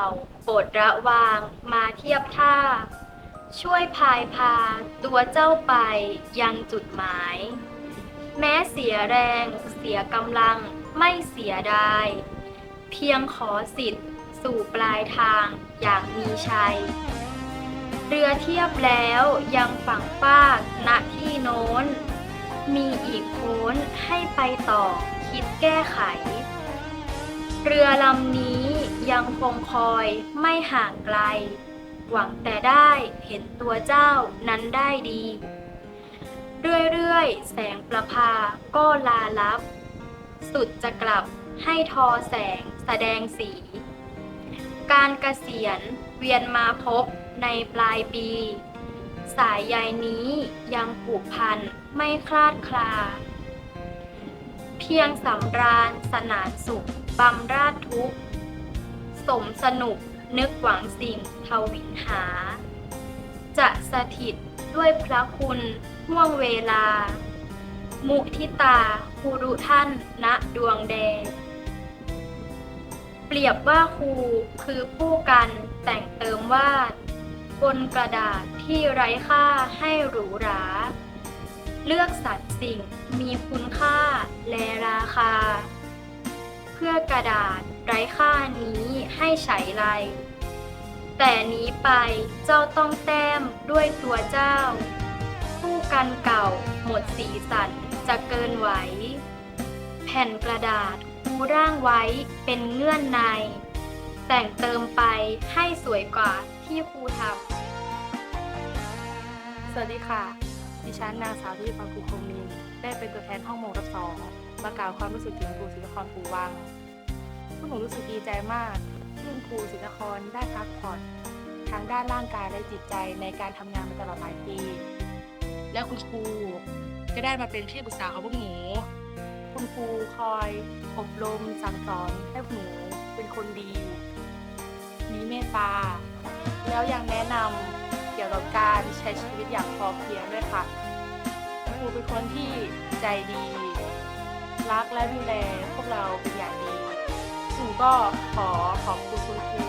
าโปรดระวางมาเทียบท่า ช่วยพายพาตัวเจ้าไปยังจุดหมาย แม้เสียแรงเสียกำลังไม่เสียดายเพียงขอสิทธิ์สู่ปลายทางอย่างมีชัย เรือเทียบแล้วยังฝั่งฟากณที่โน้น มีอีกโค้นให้ไปต่อคิดแก้ไข เรือลำนี้ ยังคงคอยไม่ห่างไกล หวังแต่ได้เห็นตัวเจ้านั้นได้ดี เรื่อยๆ แสงประภาก็ลาลับ สุดจะกลับให้ทอแสงแสดงสี การเกษียณเวียนมาพบในปลายปี สายใยนี้ยังผูกพันไม่คลาดคลา เพียงสำราญสนานสุขบำราดทุกข์ สมสนุกนึกหวังสิ่งทวินหา จะสถิตด้วยพระคุณห่วงเวลา มุทิตาคูรุท่านณดวงแดง เปรียบว่าครูคือผู้กันแต่งเติมวาด บนกระดาษที่ไร้ค่าให้หรูหรา เลือกสรรสิ่งมีคุณค่าและราคา เพื่อกระดาษ ไร้ค่านี้ให้ใช้ไร แต่นี้ไปเจ้าต้องแต้มด้วยตัวเจ้า ผู้กันเก่าหมดสีสันจะเกินไหว แผ่นกระดาษคูร่างไว้เป็นเงื่อนใน แต่งเติมไปให้สวยกว่าที่ครูทำสวัสดีค่ะ ดิฉันนางสาวที่พังครูคงมินได้เป็นตัวแทนห้องโมงรับสองมากล่าวความรู้สึกถึงครูศิลปครูวัง พวกหนูรู้สึกดีใจมากที่คุณครูศิลปครได้พักผ่อนทางด้านร่างกายและจิตใจในการทำงานมาตลอดหลายปี และคุณครูก็ได้มาเป็นที่ปรึกษาของพวกหนู คุณครูคอยอบรมสั่งสอนให้พวกหนูเป็นคนดี มีเมตตา แล้วยังแนะนำเกี่ยวกับการใช้ชีวิตอย่างพอเพียงด้วยค่ะครูเป็นคนที่ใจดี รักและดูแลพวกเรา ก็ขอขอบคุณคุณครู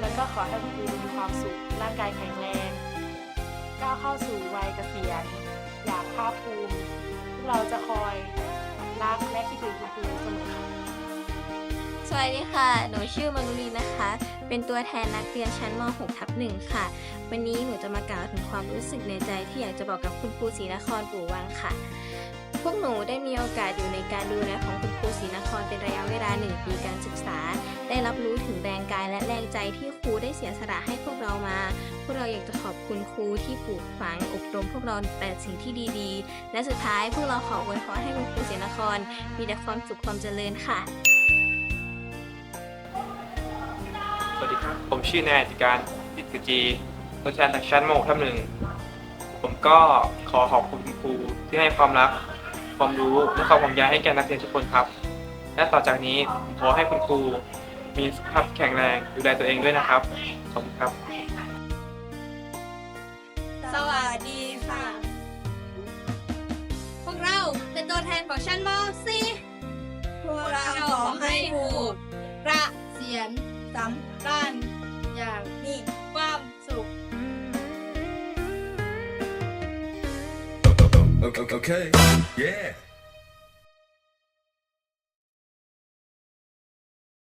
แล้วก็ขอให้คุณครูมีความสุขร่างกายแข็งแรงก้าวเข้าสู่วัยเกษียณอย่างภาคภูมิ เราจะคอยรักและคิดถึงคุณครูเสมอค่ะ สวัสดีค่ะ หนูชื่อมนุรีนะคะ เป็นตัวแทนนักเรียนชั้นม .6 ทับหนึ่งค่ะ วันนี้หนูจะมากล่าวถึงความรู้สึกในใจที่อยากจะบอกกับคุณครูศรีนครปู่วังค่ะ พวกหนูได้มีโอกาสอยู่ในการดูแลของคุณครูศรีนครเป็นระยะเวลาหนึ่งปีการศึกษา ได้รับรู้ถึงแรงกายและแรงใจที่ครูได้เสียสละให้พวกเรามา พวกเราอยากจะขอบคุณครูที่ปลูกฝังอบรมพวกเราแต่สิ่งที่ดีๆ และสุดท้ายพวกเราขออวยพรให้คุณครูศรีนคร มีแต่ความสุขความเจริญค่ะ ดีครับ ผมชื่อนายอธิการติดกจีตัวแทนจากชั้นม .6 ทับหนึ่ง ผมก็ขอขอบคุณคุณครูที่ให้ความรัก ความรู้และความห่วงใยให้แก่นักเรียนทุกคนครับ และต่อจากนี้ผมขอให้คุณครูมีสุขภาพแข็งแรงดูแลตัวเองด้วยนะครับ ขอบคุณครับ สวัสดีค่ะ พวกเราเป็นตัวแทนของชั้นม .4 พวกเราขอให้ครู สำคัญอย่างมีความสุข okay. Yeah.